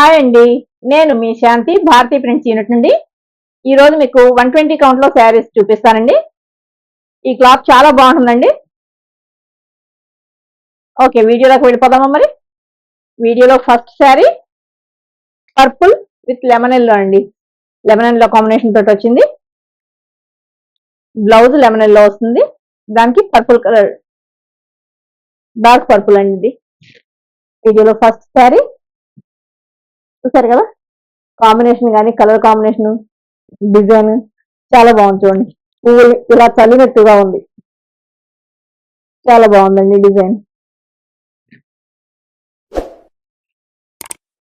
Hi అండి నేను మీ శాంతి భారతీ ప్రింట్స్ యూనిట్ నుండి. ఈరోజు మీకు వన్ ట్వంటీ కౌంట్లో శారీస్ చూపిస్తానండి. ఈ క్లాత్ చాలా బాగుంటుందండి. ఓకే వీడియోలోకి వెళ్ళిపోదామా మరి? వీడియోలో first sari purple with lemon yellow అండి. లెమన్ ఎల్లో కాంబినేషన్ తోటి వచ్చింది. బ్లౌజ్ లెమన్ ఎల్లో వస్తుంది. దానికి పర్పుల్ కలర్ డార్క్ పర్పుల్ అండి ఇది. వీడియోలో ఫస్ట్ శారీ చూసారు కదా? కాంబినేషన్ కానీ కలర్ కాంబినేషన్ డిజైన్ చాలా బాగుంది చూడండి. పువ్వులు ఇలా చల్లినట్టుగా ఉంది. చాలా బాగుందండి డిజైన్.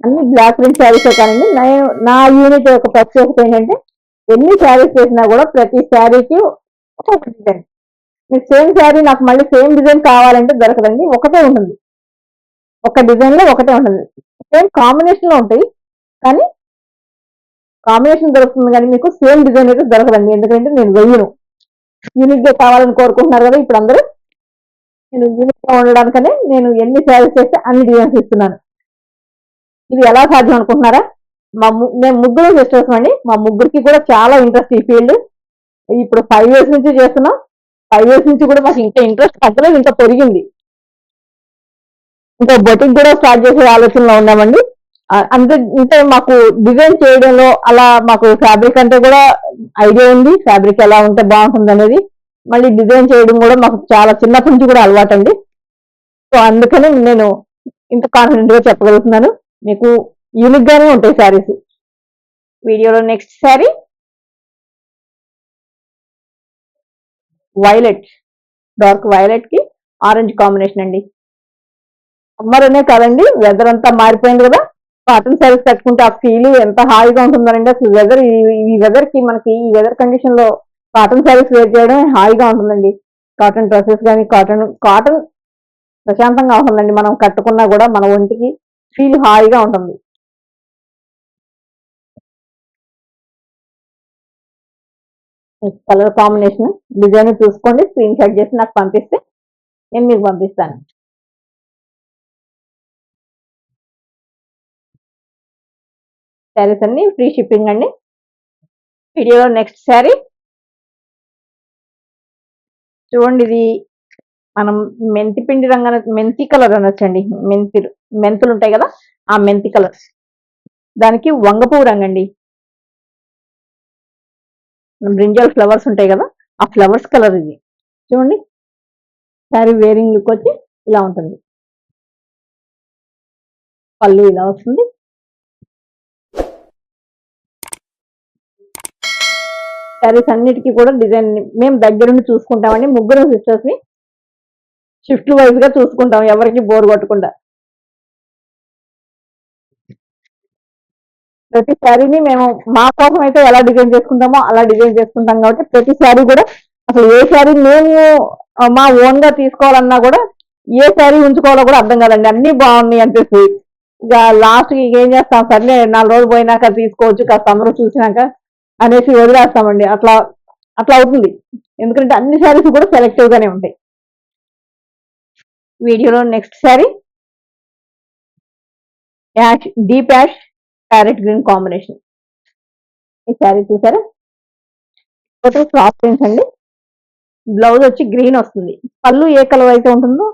అన్ని బ్లాక్ ప్రింట్ శారీసే కానండి. నేను నా యూనిట్ యొక్క ప్రత్యేకత ఏంటంటే ఎన్ని శారీస్ వేసినా కూడా ప్రతి శారీకి ఒక్కొక్క డిజైన్. మీకు సేమ్ శారీ నాకు మళ్ళీ సేమ్ డిజైన్ కావాలంటే దొరకదండి. ఒకటే ఉంటుంది. ఒక డిజైన్లో ఒకటే ఉంటుంది. సేమ్ కాంబినేషన్లో ఉంటాయి. కానీ కాంబినేషన్ దొరుకుతుంది కానీ మీకు సేమ్ డిజైన్ అయితే దొరకదండి. ఎందుకంటే నేను వెయ్యను. యూనిక్గా కావాలని కోరుకుంటున్నారు కదా ఇప్పుడు అందరూ. నేను యూనిక్గా ఉండడానికనే నేను ఎన్ని శారీస్ చేస్తే అన్ని డిజైన్స్ ఇస్తున్నాను. ఇది ఎలా సాధ్యం అనుకుంటున్నారా? మా మేము ముగ్గురు సిస్టర్స్ అండి. మా ముగ్గురికి కూడా చాలా ఇంట్రెస్ట్ ఈ ఫీల్డ్ ఇప్పుడు ఫైవ్ ఇయర్స్ నుంచి చేస్తున్నాం. ఫైవ్ ఇయర్స్ నుంచి కూడా మాకు ఇంకా ఇంట్రెస్ట్ తగ్గలేదు ఇంకా పెరిగింది. ఇంకా బొటిక్ కూడా స్టార్ట్ చేసే ఆలోచనలో ఉన్నామండి. అంటే అంటే మాకు డిజైన్ చేయడంలో అలా మాకు ఫ్యాబ్రిక్ అంటే కూడా ఐడియా ఉంది ఫ్యాబ్రిక్ ఎలా ఉంటే బాగుంటుంది అనేది. మళ్ళీ డిజైన్ చేయడం కూడా మాకు చాలా చిన్నప్పటి నుంచి కూడా అలవాటు అండి సో అందుకని నేను ఇంత కాన్ఫిడెంట్గా చెప్పగలుగుతున్నాను. మీకు యూనిక్ గానే ఉంటాయి శారీస్ వీడియోలో నెక్స్ట్ శారీ వైలెట్ డార్క్ వైలెట్కి ఆరెంజ్ కాంబినేషన్ అండి. సమ్మర్ అనే కాదండి వెదర్ అంతా మారిపోయింది కదా. కాటన్ శారీస్ కట్టుకుంటే ఆ ఫీల్ ఎంత హాయిగా ఉంటుందండి అసలు వెదర్ ఈ వెదర్కి మనకి ఈ వెదర్ కండిషన్లో కాటన్ శారీస్ వేర్ చేయడం హాయిగా ఉంటుందండి. కాటన్ డ్రెస్సెస్ కానీ కాటన్ కాటన్ ప్రశాంతంగా ఉంటుందండి. మనం కట్టుకున్నా కూడా మన ఒంటికి ఫీల్ హాయిగా ఉంటుంది. కలర్ కాంబినేషన్ డిజైన్ చూసుకోండి స్క్రీన్ షాట్ చేసి నాకు పంపిస్తే నేను మీకు పంపిస్తాను. శారీస్ అన్ని ఫ్రీ షిప్పింగ్ అండి. వీడియోలో నెక్స్ట్ శారీ చూడండి ఇది మనం మెంతి పిండి రంగు మెంతి కలర్ అనొచ్చండి. మెంతి మెంతులు ఉంటాయి కదా ఆ మెంతి కలర్ దానికి వంగపువ్వు రంగు అండి బ్రింజల్ ఫ్లవర్స్ ఉంటాయి కదా ఆ ఫ్లవర్స్ కలర్ ఇది. చూడండి. శారీ వేరింగ్ లుక్ వచ్చి ఇలా ఉంటుంది. పళ్ళు ఇలా వస్తుంది. శారీస్ అన్నిటికీ కూడా డిజైన్ మేము దగ్గరుండి చూసుకుంటామండి. ముగ్గురు సిస్టర్స్ని షిఫ్ట్ వైజ్గా చూసుకుంటాం ఎవరికి బోర్ కొట్టకుండా. ప్రతి శారీని మేము మా కోసం అయితే ఎలా డిజైన్ చేసుకుంటామో అలా డిజైన్ చేసుకుంటాం కాబట్టి ప్రతి శారీ కూడా అసలు ఏ శారీ మేము మా ఓన్గా తీసుకోవాలన్నా కూడా ఏ శారీ ఉంచుకోవాలో కూడా అర్థం కాదండి. అన్ని బాగున్నాయి అనిపిస్తుంది. ఇక లాస్ట్ ఏం చేస్తాం? సర్లే నాలుగు రోజులు పోయినాక తీసుకోవచ్చు కాస్త అందరూ చూసినాక అనేసి వదిలేస్తామండి. అట్లా అట్లా అవుతుంది. ఎందుకంటే అన్ని శారీస్ కూడా సెలెక్టివ్ గానే ఉంటాయి. వీడియోలో next sari. Ash deep ash parrot green combination. ఈ శారీ చూసారా? టోటల్ క్రాప్ ప్రింట్స్ అండి. బ్లౌజ్ వచ్చి గ్రీన్ వస్తుంది. పళ్ళు ఏ కలర్ అయితే ఉంటుందో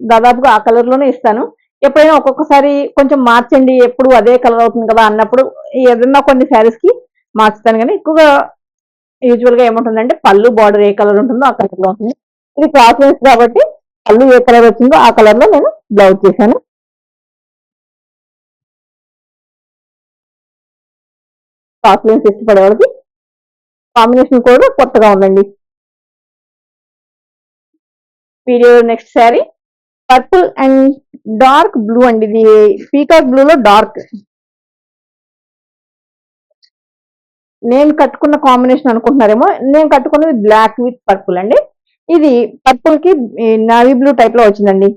దాదాపుగా ఆ కలర్లోనే ఇస్తాను. ఎప్పుడైనా ఒక్కొక్కసారి కొంచెం మార్చండి ఎప్పుడు అదే కలర్ అవుతుంది కదా అన్నప్పుడు ఏదన్నా కొన్ని శారీస్కి మార్చుతాను కానీ ఎక్కువగా యూజువల్గా ఏముంటుందంటే పళ్ళు బార్డర్ ఏ కలర్ ఉంటుందో ఆ కలర్లో ఉంటుంది ఇది క్రాస్ లైన్స్ కాబట్టి పళ్ళు ఏ కలర్ వచ్చిందో ఆ కలర్లో నేను బ్లౌజ్ చేశాను. క్రాస్ లైన్స్ ఇష్టపడే వాళ్ళకి కాంబినేషన్ కూడా కొత్తగా ఉందండి. Video next sari purple and dark blue అండి. ఇది పీకాక్ బ్లూలో డార్క్ నేను కట్టుకున్న కాంబినేషన్ అనుకుంటున్నారేమో నేను కట్టుకున్నది బ్లాక్ విత్ పర్పుల్ అండి. ఇది పర్పుల్కి నావీ బ్లూ టైప్లో వచ్చిందండి.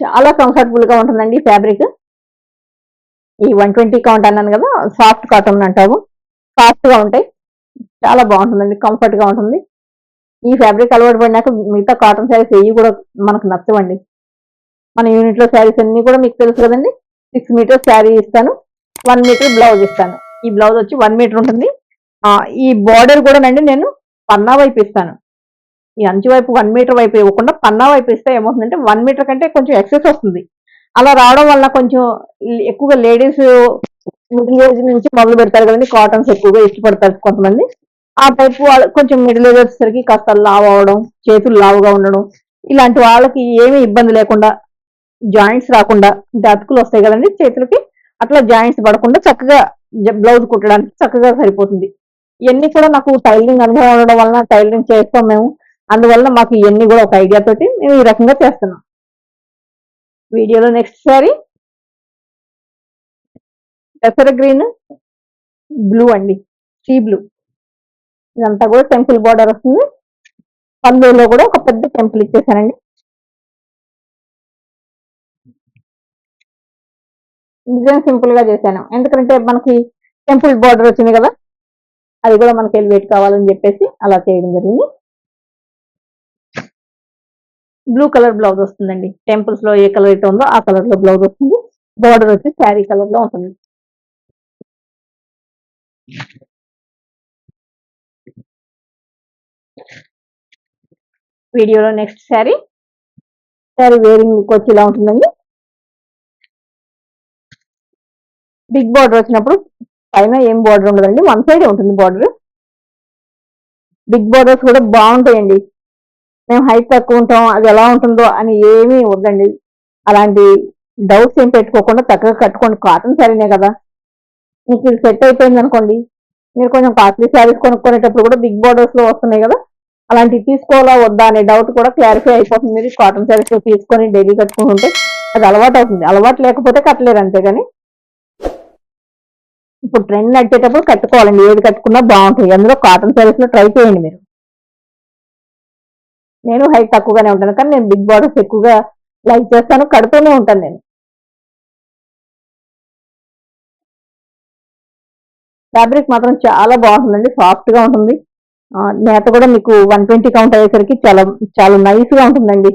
చాలా కంఫర్టబుల్గా ఉంటుందండి ఫ్యాబ్రిక్ ఈ వన్ ట్వంటీ కౌంట్ అన్నాను కదా సాఫ్ట్ కాటన్ అంటాము సాఫ్ట్గా ఉంటాయి. చాలా బాగుంటుందండి కంఫర్ట్గా ఉంటుంది. ఈ ఫ్యాబ్రిక్ అలవాటు పడినాక మిగతా కాటన్ శారీస్ ఏవి కూడా మనకు నచ్చవండి. మన యూనిట్లో శారీస్ అన్ని కూడా మీకు తెలుసు కదండి. సిక్స్ మీటర్ శారీ ఇస్తాను వన్ మీటర్ బ్లౌజ్ ఇస్తాను. ఈ బ్లౌజ్ వచ్చి వన్ మీటర్ ఉంటుంది. ఈ బార్డర్ కూడా నండి నేను పన్నా వైపు ఇస్తాను. ఈ అంచు వైపు వన్ మీటర్ వైపు ఇవ్వకుండా పన్నా వైపు ఇస్తే ఏమవుతుందంటే వన్ మీటర్ కంటే కొంచెం ఎక్సెస్ వస్తుంది. అలా రావడం వల్ల కొంచెం ఎక్కువగా లేడీస్ మిడిల్ ఏజ్ నుంచి మొదలు పెడతారు కదండి కాటన్స్ ఎక్కువగా ఇష్టపడతారు కొంతమంది. ఆ టైపు వాళ్ళు కొంచెం మిడిల్ ఏజ్ వచ్చేసరికి కాస్త లావు అవడం చేతులు లావుగా ఉండడం ఇలాంటి వాళ్ళకి ఏమీ ఇబ్బంది లేకుండా జాయింట్స్ రాకుండా అంటే అతుకులు వస్తాయి కదండి చేతులకి అట్లా జాయింట్స్ పడకుండా చక్కగా బ్లౌజ్ కుట్టడానికి చక్కగా సరిపోతుంది. ఇవన్నీ కూడా నాకు టైలరింగ్ అనుభవం ఉండడం వలన టైలరింగ్ చేస్తాం మేము. అందువల్ల మాకు ఇవన్నీ కూడా ఒక ఐడియా తోటి మేము ఈ రకంగా చేస్తున్నాం. వీడియోలో నెక్స్ట్ శారీ పెసర గ్రీన్ బ్లూ అండి. సీ బ్లూ ఇదంతా కూడా టెంపుల్ బార్డర్ వస్తుంది. పల్లూరులో కూడా ఒక పెద్ద టెంపుల్ ఇచ్చేసానండి డిజైన్ సింపుల్గా చేశాను. ఎందుకంటే మనకి టెంపుల్ బార్డర్ వచ్చింది కదా అది కూడా మనకి ఎలివేట్ కావాలని చెప్పేసి అలా చేయడం జరిగింది. బ్లూ కలర్ బ్లౌజ్ వస్తుందండి. టెంపుల్స్లో ఏ కలర్ అయితే ఉందో ఆ కలర్లో బ్లౌజ్ వస్తుంది. బార్డర్ వచ్చి శారీ కలర్లో ఉంటుంది. వీడియోలో నెక్స్ట్ శారీ శారీ వేరింగ్ వచ్చి ఇలా ఉంటుందండి. బిగ్ బార్డర్ వచ్చినప్పుడు పైన ఏం బార్డర్ ఉండదండి వన్ సైడ్ ఉంటుంది బార్డర్. బిగ్ బార్డర్స్ కూడా బాగుంటాయండి. మేము హైట్ తక్కువ ఉంటాం అది ఎలా ఉంటుందో అని ఏమీ వద్దండి. అలాంటి డౌట్స్ ఏం పెట్టుకోకుండా చక్కగా కట్టుకోండి. కాటన్ శారీనే కదా. మీకు ఇది సెట్ అయిపోయింది అనుకోండి మీరు కొంచెం కాస్ట్లీ శారీస్ కొనుక్కునేటప్పుడు కూడా బిగ్ బార్డర్స్లో వస్తున్నాయి కదా. అలాంటివి తీసుకోవాలా వద్దా అనే డౌట్ కూడా క్లారిఫై అయిపోతుంది. మీరు కాటన్ శారీస్ తీసుకొని డైలీ కట్టుకుంటుంటే అది అలవాటు అవుతుంది. అలవాటు లేకపోతే కట్టలేరు అంతేగాని. ఇప్పుడు ట్రెండ్ నడిచేటప్పుడు కట్టుకోవాలండి. ఏది కట్టుకున్నా బాగుంటుంది. అందులో కాటన్ శారీస్లో ట్రై చేయండి మీరు. నేను హైట్ తక్కువగానే ఉంటాను. కానీ నేను బిగ్ బార్డర్స్ ఎక్కువగా లైక్ చేస్తాను. కడుతూనే ఉంటాను నేను. ఫ్యాబ్రిక్ మాత్రం చాలా బాగుంటుందండి. సాఫ్ట్గా ఉంటుంది. నేత కూడా మీకు వన్ ట్వంటీ కౌంట్ అయ్యేసరికి చాలా చాలా నైస్గా ఉంటుందండి.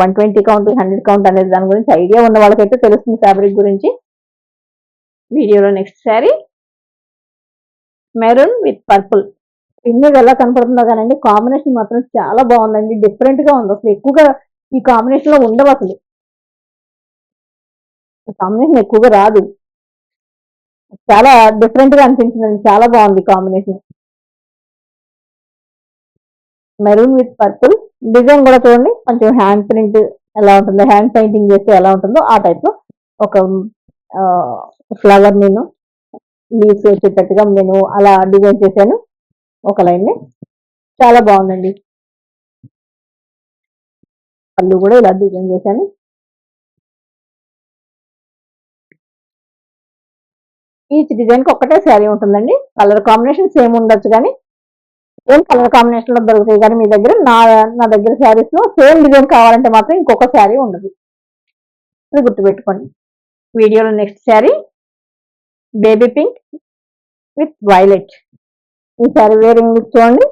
One twenty count hundred count అనేది దాని గురించి ఐడియా ఉన్న వాళ్ళకైతే తెలుస్తుంది ఫ్యాబ్రిక్ గురించి. వీడియోలో next sari maroon with purple ఇన్ని ఎలా కనపడుతుందో కానండి కాంబినేషన్ మాత్రం చాలా బాగుందండి. డిఫరెంట్గా ఉంది అసలు. ఎక్కువగా ఈ కాంబినేషన్లో ఉండవు అసలు. ఈ కాంబినేషన్ ఎక్కువగా రాదు. చాలా డిఫరెంట్గా అనిపించిందండి. చాలా బాగుంది combination maroon with purple design కూడా చూడండి. కొంచెం హ్యాండ్ ప్రింట్ ఎలా ఉంటుందో హ్యాండ్ పెయింటింగ్ చేస్తే ఎలా ఉంటుందో ఆ టైప్లో ఒక ఫ్లవర్ నేను లీవ్స్ వచ్చేటట్టుగా నేను అలా డిజైన్ చేశాను. ఒక లైన్ని చాలా బాగుందండి. పళ్ళు కూడా ఇలా డిజైన్ చేశాను. ఈచ్ డిజైన్కి ఒక్కటే శారీ ఉంటుందండి. కలర్ కాంబినేషన్ సేమ్ ఉండొచ్చు కానీ ఏం కలర్ కాంబినేషన్లో దొరుకుతాయి? కానీ మీ దగ్గర నా నా దగ్గర శారీస్లో సేమ్ డిజైన్ కావాలంటే మాత్రం ఇంకొక శారీ ఉండదు. అది గుర్తుపెట్టుకోండి. వీడియోలో next sari baby pink with violet ఈ శారీ వేరింగ్ చూడండి.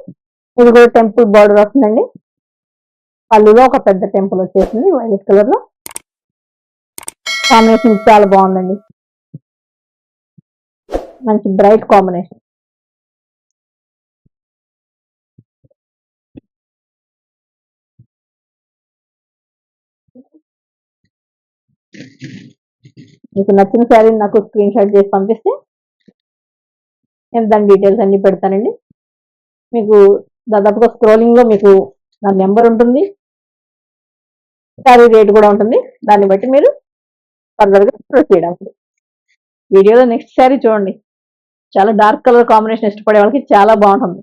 ఇది కూడా టెంపుల్ బార్డర్ వస్తుందండి. పళ్ళులో ఒక పెద్ద టెంపుల్ వచ్చేసింది వైలెట్ కలర్లో. కాంబినేషన్ చాలా బాగుందండి. మంచి బ్రైట్ కాంబినేషన్ మీకు నచ్చిన శారీ నాకు స్క్రీన్ షాట్ చేసి పంపిస్తే నేను దాని డీటెయిల్స్ అన్నీ పెడతానండి. మీకు దాదాపుగా స్క్రోలింగ్లో మీకు నా నెంబర్ ఉంటుంది. శారీ రేట్ కూడా ఉంటుంది. దాన్ని బట్టి మీరు ఫర్దర్గా ప్రొసీడ్ అవ్వండి వీడియోలో నెక్స్ట్ శారీ చూడండి. చాలా డార్క్ కలర్ కాంబినేషన్ ఇష్టపడే వాళ్ళకి చాలా బాగుంటుంది.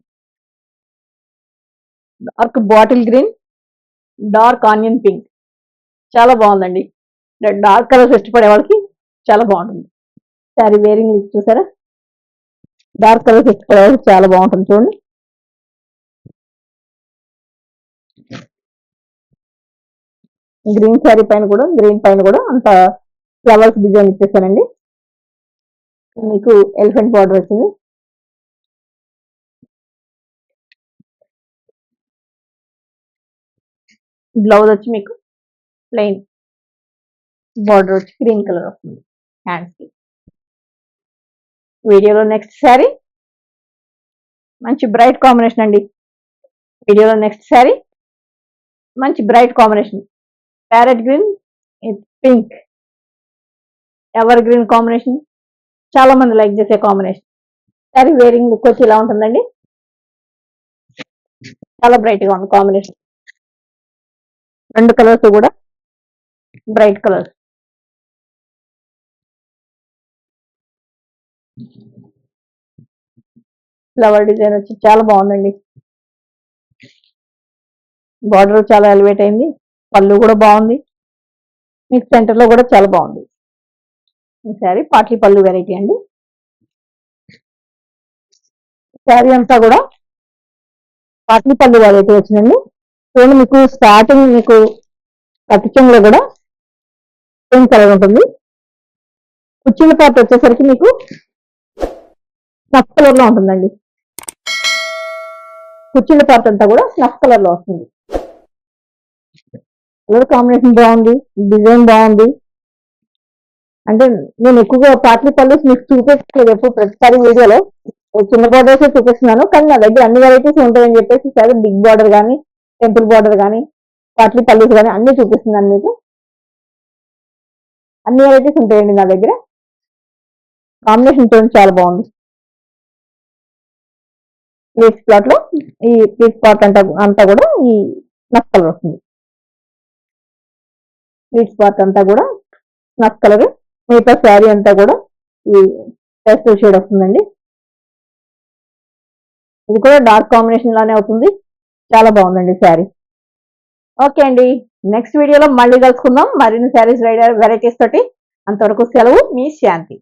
Dark bottle green dark onion pink చాలా బాగుందండి. డార్క్ కలర్స్ ఇష్టపడే వాళ్ళకి చాలా బాగుంటుంది. శారీ వేరింగ్ చూసారా? డార్క్ కలర్స్ ఇష్టపడే వాళ్ళకి చాలా బాగుంటుంది చూడండి. గ్రీన్ శారీ పైన కూడా గ్రీన్ పైన కూడా అంత ఫ్లవర్స్ డిజైన్ ఇచ్చేసానండి. మీకు ఎలిఫెంట్ బార్డర్ వచ్చింది. బ్లౌజ్ వచ్చి మీకు ప్లెయిన్ బార్డర్ వచ్చి గ్రీన్ కలర్ వస్తుంది. హ్యాండ్స్కి వీడియోలో నెక్స్ట్ శారీ మంచి బ్రైట్ కాంబినేషన్ అండి. వీడియోలో నెక్స్ట్ శారీ మంచి bright combination parrot green pink evergreen combination చాలా మంది లైక్ చేసే కాంబినేషన్ శారీ వేరింగ్ లుక్ వచ్చి ఇలా ఉంటుందండి. చాలా బ్రైట్గా ఉంది కాంబినేషన్ రెండు కలర్స్ కూడా బ్రైట్ కలర్స్ ఫ్లవర్ డిజైన్ వచ్చి చాలా బాగుందండి. బార్డర్ చాలా ఎలివేట్ అయింది. పళ్ళు కూడా బాగుంది. మీకు సెంటర్లో కూడా చాలా బాగుంది. ఈ శారీ పాట్లీ పళ్ళు వెరైటీ అండి. శారీ అంతా కూడా పాట్లీ పళ్ళు వెరైటీ వచ్చిందండి. చూడండి మీకు స్టార్టింగ్ మీకు కట్టించంలో కూడా సేమ్ కలర్ ఉంటుంది. కుర్చీల పార్ట్ వచ్చేసరికి మీకు స్నఫ్ కలర్లో ఉంటుందండి. కుర్చీల పార్ట్ అంతా కూడా స్నఫ్ కలర్లో వస్తుంది. కలర్ కాంబినేషన్ బాగుంది డిజైన్ బాగుంది. అంటే నేను ఎక్కువగా పాటల పళ్ళు మీకు చూపించలేదు ఎప్పుడు ప్రతిసారి వీడియోలో. చిన్న బార్డర్స్ చూపిస్తున్నాను కానీ నా దగ్గర అన్ని వెరైటీస్ ఉంటాయని చెప్పేసి సరే బిగ్ బార్డర్ కానీ టెంపుల్ బార్డర్ కానీ పాటల పళ్ళు కానీ అన్ని చూపిస్తున్నాను మీకు. అన్ని వెరైటీస్ ఉంటాయండి నా దగ్గర. కాంబినేషన్ చూడండి చాలా బాగుంది. ప్లీట్ ప్లాట్లో ఈ పీచ్ పార్ట్ అంతా అంతా కూడా ఈ నక్ కలర్ వస్తుంది. పీచ్ పార్ట్ అంతా కూడా నక్ కలర్ మిగతా శారీ అంతా కూడా ఈ పేస్టల్ షేడ్ వస్తుందండి. ఇది కూడా డార్క్ కాంబినేషన్ లానే అవుతుంది. చాలా బాగుందండి శారీ. ఓకే అండి. నెక్స్ట్ వీడియోలో మళ్ళీ కలుసుకుందాం. మరిన్ని శారీస్ వెరైటీస్ తోటి అంతవరకు సెలవు. మీ శాంతి.